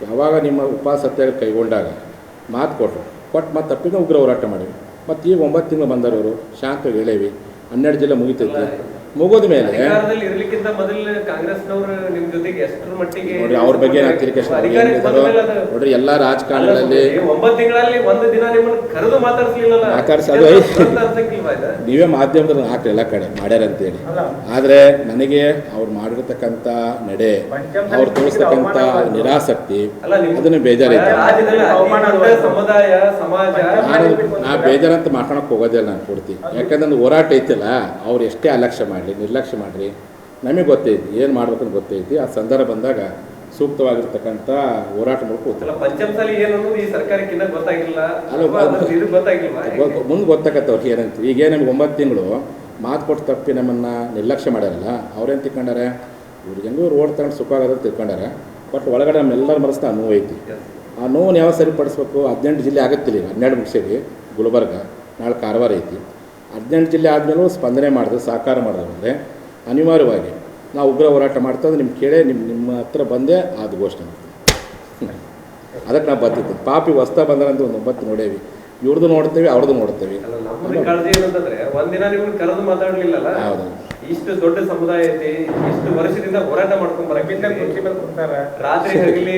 ಯಾವಾಗ ನಿಮ್ಮ ಉಪವಾಸ ಸತ್ಯಾಗ ಕೈಗೊಂಡಾಗ ಮಾತು ಕೊಟ್ಟರು ಕೊಟ್ಟು ಮತ್ತೆ ತಪ್ಪಿನ ಉಗ್ರ ಹೋರಾಟ ಮಾಡಿವಿ ಮತ್ತು ಈಗ ಒಂಬತ್ತು ತಿಂಗಳು ಬಂದರು ಅವರು. ಶಾಂತವಾಗಿ ಹೇಳೇವಿ. ಹನ್ನೆರಡು ಜಿಲ್ಲೆ ಮುಗಿತೈತಿ ಮುಗಿದ ಮೇಲೆ. ಅಧಿಕಾರದಲ್ಲಿ ಇರ್ಲಿಕ್ಕಿಂತ ಮೊದಲು ಕಾಂಗ್ರೆಸ್ನವರು ನಿಮ್ ಜೊತೆಗೆ ಎಷ್ಟರ ಮಟ್ಟಿಗೆ ನೋಡ್ರಿ ಅವ್ರ ಬಗ್ಗೆ ನೋಡ್ರಿ ಎಲ್ಲಾ ರಾಜಕಾರಣಗಳಲ್ಲಿ ಒಂಬತ್ತು ತಿಂಗಳಲ್ಲಿ ಒಂದು ದಿನ ನಿಮ್ಮನ್ನ ಕರೆದು? ನೀವೇ ಮಾಧ್ಯಮದಲ್ಲಿ ಹಾಕ್ರಿ ಎಲ್ಲ ಕಡೆ ಮಾಡ್ಯಾರ ಅಂತ ಹೇಳಿ ಆದರೆ ನನಗೆ ಅವ್ರು ಮಾಡಿರ್ತಕ್ಕಂಥ ನಡೆ ಅವ್ರು ತೋರಿಸ್ತಕ್ಕಂಥ ನಿರಾಸಕ್ತಿ ಅದನ್ನ ಬೇಜಾರೈತೆ ರಾಜ್ಯದಲ್ಲಿ ಅತಿ ಅವಮಾನ ಸಮುದಾಯ ಸಮಾಜ ನಾನು ನಾ ಬೇಜಾರಂತ ಮಾಡ್ಕೊಳಕ್ ಹೋಗೋದಿಲ್ಲ ನಾನು ಕೊಡ್ತೀನಿ ಯಾಕಂದ್ರೆ ಹೋರಾಟ ಐತಿಲ್ಲ ಅವ್ರು ಎಷ್ಟೇ ಅಲಕ್ಷ್ಯ ಮಾಡಲಿ ನಿರ್ಲಕ್ಷ್ಯ ಮಾಡಿರಿ. ನಮಗೆ ಗೊತ್ತೈತಿ ಏನು ಮಾಡ್ಬೇಕಂತ ಗೊತ್ತೈತಿ. ಆ ಸಂದರ್ಭ ಬಂದಾಗ ಸೂಕ್ತವಾಗಿರ್ತಕ್ಕಂಥ ಹೋರಾಟ ಮೂಲಕ ಮುಂದೆ ಗೊತ್ತಾಗತ್ತೆ ಅವ್ರಿಗೆ ಏನಂತ ಈಗ ನಮ್ಗೆ ಒಂಬತ್ತು ತಿಂಗಳು ಮಾತು ಕೊಟ್ಟು ತಪ್ಪಿ ನಮ್ಮನ್ನು ನಿರ್ಲಕ್ಷ್ಯ ಮಾಡ್ಯಾರಲ್ಲ ಅವ್ರೇನು ತಿಳ್ಕೊಂಡಾರೆ? ಇವ್ರಿಗೆ ಹೆಂಗೂ ರೋಡ್ ತಗೊಂಡು ಸುಖ ಆಗೋದು ತಿಳ್ಕೊಂಡಾರೆ. ಬಟ್ ಒಳಗಡೆ ನಮ್ಮೆಲ್ಲರ ಮನಸ್ಸಿನ ಆ ನೋವು ಐತಿ. ಆ ನೋವನ್ನು ಯಾವ ಸರಿಪಡಿಸ್ಬೇಕು? ಹದಿನೆಂಟು ಜಿಲ್ಲೆ ಆಗುತ್ತಿಲ್ಲ ಈಗ ಹನ್ನೆರಡು ಮುಗಿಸೇವಿ ಗುಲ್ಬರ್ಗ ನಾಳೆ ಕಾರವಾರ ಐತಿ. ಹದಿನೆಂಟು ಜಿಲ್ಲೆ ಆದಮೇಲೂ ಸ್ಪಂದನೆ ಮಾಡಿದೆ ಸಹಕಾರ ಮಾಡಿದ್ರೆ ಅಂದರೆ ಅನಿವಾರ್ಯವಾಗಿ. ನಾವು ಉಗ್ರ ಹೋರಾಟ ಮಾಡ್ತಾ ಇದ್ರೆ ನಿಮ್ಮ ಕೇಳೇ ನಿಮ್ಮ ನಿಮ್ಮ ಹತ್ರ ಬಂದೇ ಅದು ಘೋಷಣೆ ಅದಕ್ಕೆ ನಾವು ಬರ್ತಿದ್ದೆ ಪಾಪಿ ಹೊಸ್ತಾ ಅಂತ ಒಂದು ಒಂಬತ್ತು ನೋಡೇವಿ. ಇವ್ರದ್ದು ನೋಡ್ತೇವೆ ಅವ್ರದ್ದು ನೋಡ್ತೇವೆ. ಹೌದು. ಇಷ್ಟು ದೊಡ್ಡ ಸಮುದಾಯ ಐತಿ ಇಷ್ಟು ವರ್ಷದಿಂದ ಹೋರಾಟ ಮಾಡ್ಕೊಂಡ್ ಬಿಂದ ಬರಕ್ಕೆ ಮೇಲೆ ಕುಂತಾರ ರಾತ್ರಿ ಹಗಲಿ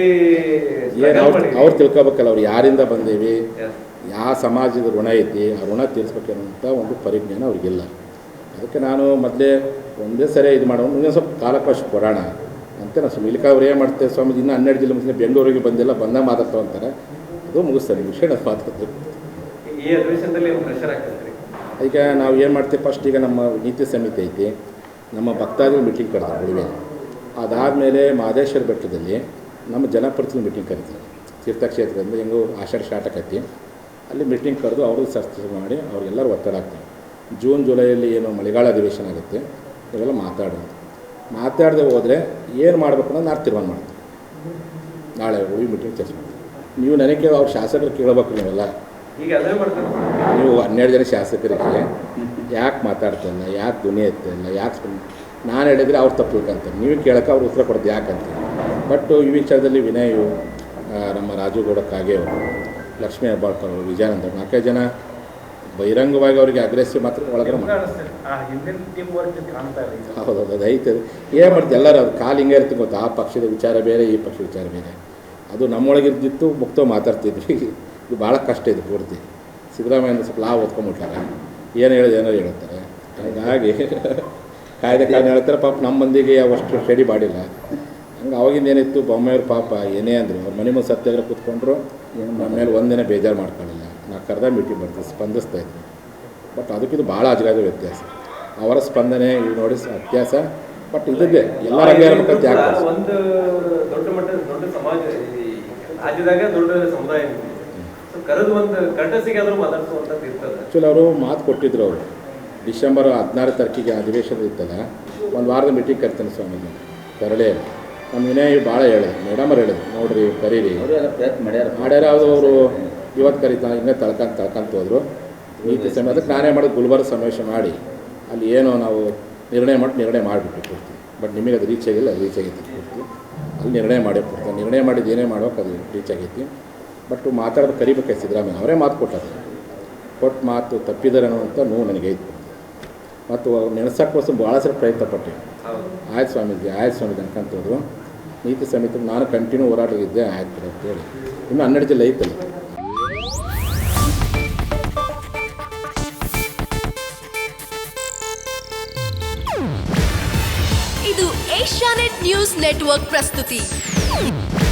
ಏನು ಅವ್ರು ತಿಳ್ಕೊಬೇಕಲ್ಲ ಅವ್ರು ಯಾರಿಂದ ಬಂದೇವಿ. ಯಾವ ಸಮಾಜದ ಋಣ ಐತಿ ಆ ಋಣ ತೀರಿಸ್ಬೇಕನ್ನೋಂಥ ಒಂದು ಪರಿಜ್ಞಾನ ಅವ್ರಿಗಿಲ್ಲ. ಅದಕ್ಕೆ ನಾನು ಮೊದಲೇ ಒಂದೇ ಸರಿ ಇದು ಮಾಡೋಣ ಇನ್ನೊಂದು ಸ್ವಲ್ಪ ಕಾಲಕಾಶ ಕೊಡೋಣ ಅಂತ ನಾನು ಸುಮ್ಮನೆ ಇಲ್ಲಿಕ ಅವ್ರು ಏನು ಮಾಡ್ತೇವೆ ಸ್ವಾಮೀಜಿ ಇನ್ನೂ ಹನ್ನೆರಡು ಜಿಲ್ಲೆ ಮುಂದೆ ಬೆಂಗಳೂರಿಗೆ ಬಂದಿಲ್ಲ ಬಂದ ಮಾತಾಡ್ತಾವ ಅಂತಾರೆ. ಅದು ಮುಗಿಸ್ತಾರೆ ವಿಷಯ ನಾನು ಮಾತಾಡ್ತೇವೆ ಈ ಅಧಿವೇಶನದಲ್ಲಿ ಪ್ರೆಷರ್ ಆಗ್ತೈತ್ರಿ ಈಗ ನಾವು ಏನು ಮಾಡ್ತೀವಿ ಫಸ್ಟ್ ಈಗ ನಮ್ಮ ನೀತಿ ಸಮಿತಿ ಐತಿ. ನಮ್ಮ ಭಕ್ತಾದಿಗಳು ಮೀಟಿಂಗ್ ಕರೆದ್ರು ಉಳಿವೆ ಅದಾದಮೇಲೆ ಮಹದೇಶ್ವರ ಬೆಟ್ಟದಲ್ಲಿ ನಮ್ಮ ಜನಪ್ರತಿನಿಧಿ ಮೀಟಿಂಗ್ ಕರಿತೀವಿ ತೀರ್ಥಕ್ಷೇತ್ರದಿಂದ ಹೆಂಗೂ ಆಷಾಢ ಸ್ಟಾರ್ಟ್ ಆಕೈತಿ ಅಲ್ಲಿ ಮೀಟಿಂಗ್ ಕರೆದು ಅವರು ಚರ್ಚೆ ಮಾಡಿ ಅವ್ರಿಗೆಲ್ಲರೂ ಒತ್ತಡ ಹಾಕ್ತೀವಿ ಜೂನ್ ಜುಲೈಯಲ್ಲಿ ಏನು ಮಳೆಗಾಲ ಅಧಿವೇಶನ ಆಗುತ್ತೆ. ಇವೆಲ್ಲ ಮಾತಾಡೋದು. ಮಾತಾಡದೆ ಹೋದರೆ ಏನು ಮಾಡಬೇಕು ಅನ್ನೋದು ನಾನು ತೀರ್ಮಾನ ಮಾಡ್ತೀನಿ ನಾಳೆ ಉಳಿ ಮೀಟಿಂಗ್ ಚರ್ಚೆ ಮಾಡ್ತೀವಿ. ನೀವು ನನಗೆ ಅವ್ರ ಶಾಸಕರು ಕೇಳಬೇಕು ನೀವೆಲ್ಲ. ಈಗ ಅದೇ ಮಾಡ್ತಾರೆ. ನೀವು ಹನ್ನೆರಡು ಜನ ಶಾಸಕರಿಗೆ ಯಾಕೆ ಮಾತಾಡ್ತಿಲ್ಲ ಯಾಕೆ ಧ್ವನಿ ಎತ್ತಿಲ್ಲ ಯಾಕೆ ನಾನು ಹೇಳಿದ್ರೆ ಅವ್ರು ತಪ್ಪು ತಿಳ್ಕೊಂತಾರೆ ನೀವು ಕೇಳಕ್ಕೆ ಅವ್ರು ಉತ್ತರ ಕೊಡೋದು ಯಾಕಂತ ಬಟ್ ಈ ವಿಚಾರದಲ್ಲಿ ವಿನಯ್ ನಮ್ಮ ರಾಜುಗೌಡ ಕಾಗೆ ಅವರು ಲಕ್ಷ್ಮೀ ಹೆಬ್ಬಾಳ್ಕರ್ ಅವರು ವಿಜಯಾನಂದ ಅವರು ನಾಲ್ಕೈದು ಜನ ಬಹಿರಂಗವಾಗಿ ಅವರಿಗೆ ಅಗ್ರೆಸಿವ್ ಮಾತ್ರ ಒಳಗಡೆ ಹೌದು. ಹೌದು ಅದು ಐತೆ. ಅದು. ಏನು ಮಾಡ್ತೀವಿ ಎಲ್ಲರೂ ಅದು ಕಾಲು ಹಿಂಗೆ ಇರ್ತೀವಿ ಗೊತ್ತಾ? ಆ ಪಕ್ಷದ ವಿಚಾರ ಬೇರೆ ಈ ಪಕ್ಷದ ವಿಚಾರ ಬೇರೆ. ಅದು ನಮ್ಮೊಳಗಿರ್ದಿತ್ತು ಮುಕ್ತ ಮಾತಾಡ್ತಿದ್ವಿ. ಇದು ಭಾಳ ಕಷ್ಟ ಇದು ಪೂರ್ತಿ. ಸಿದ್ದರಾಮಯ್ಯ ಸ್ವಲ್ಪ ಲಾಭ ಓದ್ಕೊಂಬಿಟ್ಟಾರೆ ಏನು ಹೇಳೋದು ಏನೋ ಹೇಳ್ತಾರೆ ಹಾಗಾಗಿ ಕಾಯ್ದೆ ಕಾಯ್ದೆ ಹೇಳ್ತಾರೆ ಪಾಪ ನಮ್ಮ ಮಂದಿಗೆ ಅವಷ್ಟು ಸ್ಟಡಿ ಮಾಡಿಲ್ಲ. ಹಂಗೆ ಅವಾಗಿಂದ ಏನಿತ್ತು ಬೊಮ್ಮೆಯವ್ರ ಪಾಪ ಏನೇ ಅಂದರು ಅವ್ರ ಮನೆ ಮುಂದೆ ಸತ್ಯಾಗ್ರಹ ಕೂತ್ಕೊಂಡ್ರು ನಮ್ಮ ಮೇಲೆ ಒಂದಿನ ಬೇಜಾರು ಮಾಡ್ಕೊಳ್ಳಿಲ್ಲ. ನಾ ಕರೆದ ಮೀಟಿಂಗ್ ಬರ್ತೀವಿ ಸ್ಪಂದಿಸ್ತಾ ಇದ್ವಿ ಬಟ್ ಅದಕ್ಕಿದು ಭಾಳ ಅಜಗಾದ ವ್ಯತ್ಯಾಸ. ಅವರ ಸ್ಪಂದನೆ ಇವು ನೋಡಿ ವ್ಯತ್ಯಾಸ. ಬಟ್ ಇದ್ದಿದ್ದೆ ಎಲ್ಲ ಯಾಕೆ ಒಂದು ದೊಡ್ಡ ಮಟ್ಟದ ದೊಡ್ಡ ಸಮಾಜ ರಾಜ್ಯದಾಗ ದೊಡ್ಡ ಸಮುದಾಯ. ಕರೆದು ಒಂದು ಮಾತಾಡ್ಸುವಂಥದ್ದು ಇರ್ತದೆ. ಆ್ಯಕ್ಚುಲಿ ಅವರು ಮಾತು ಕೊಟ್ಟಿದ್ರು ಅವರು. ಡಿಸೆಂಬರ್ ಹದಿನಾರು ತಾರೀಕಿಗೆ ಅಧಿವೇಶನ ಇತ್ತಲ್ಲ ಒಂದು ವಾರದ ಮೀಟಿಂಗ್ ಕರಿತಾನೆ ಸ್ವಾಮಿ ಕರಳೆ. ನಮ್ಮ ವಿನಯ್ ಭಾಳ ಹೇಳಿದ್ರು ಮೇಡಮ್ ಅವ್ರು ಹೇಳಿದ್ರು. ನೋಡ್ರಿ ಕರೀರಿ. ಪ್ರಯತ್ನ ಮಾಡ್ಯಾರ. ಮಾಡ್ಯಾರ ಅದು ಅವರು ಇವತ್ತು ಕರೀತಾ ಹಿಂಗೆ ತಳ್ಕಂತ ತಳ್ಕಂತ ಹೋದ್ರು. ನೀತಿ ಸಮಯ ಅದಕ್ಕೆ ನಾನೇ ಮಾಡಿ ಗುಲ್ಬರ್ಗ ಸಮಾವೇಶ ಮಾಡಿ ಅಲ್ಲಿ ಏನೋ ನಾವು ನಿರ್ಣಯ ಮಾಡಿ ನಿರ್ಣಯ ಮಾಡಿಬಿಟ್ಟು ಬಟ್ ನಿಮಗೆ ಅದು ರೀಚ್ ಆಗಿಲ್ಲ ರೀಚ್ ಆಗೈತಿ ಅಲ್ಲಿ ನಿರ್ಣಯ ಮಾಡಿ ನಿರ್ಣಯ ಮಾಡಿದ್ದು ಏನೇ ಮಾಡೋಕೆ ಅದು ರೀಚ್ ಆಗೈತಿ ಬಟ್ ಮಾತಾಡೋದು ಕರಿಬೇಕಾಗಿ ಸಿದ್ದರಾಮಯ್ಯ. ಅವರೇ ಮಾತು ಕೊಟ್ಟಾರೆ ಕೊಟ್ಟು ಮಾತು ತಪ್ಪಿದ್ದಾರೆ ಅನ್ನೋಂಥ ನೋವು ನನಗೆ ಐತೆ ಮತ್ತು ನೆನೆಸೋಕ್ಕೋಸ್ಕರ ಭಾಳ ಸರಿ ಪ್ರಯತ್ನ ಪಟ್ಟೆ ಹೌದು. ಆಯ್ತು ಸ್ವಾಮೀಜಿ ಆಯ್ತು ಸ್ವಾಮೀಜಿ ಅನ್ಕೊಂತ ನೀತಿ ಸಮಿತಿ ನಾನು ಕಂಟಿನ್ಯೂ ಹೋರಾಡಿದ್ದೆ ಆಯ್ತು ಅಂತ ಅಂತೇಳಿ ಇನ್ನು ಹನ್ನೆರಡು ಜಿಲ್ಲೆ ಐತಲ್ಲ. ಇದು ಏಷ್ಯಾನೆಟ್ ನ್ಯೂಸ್ ನೆಟ್ವರ್ಕ್ ಪ್ರಸ್ತುತಿ.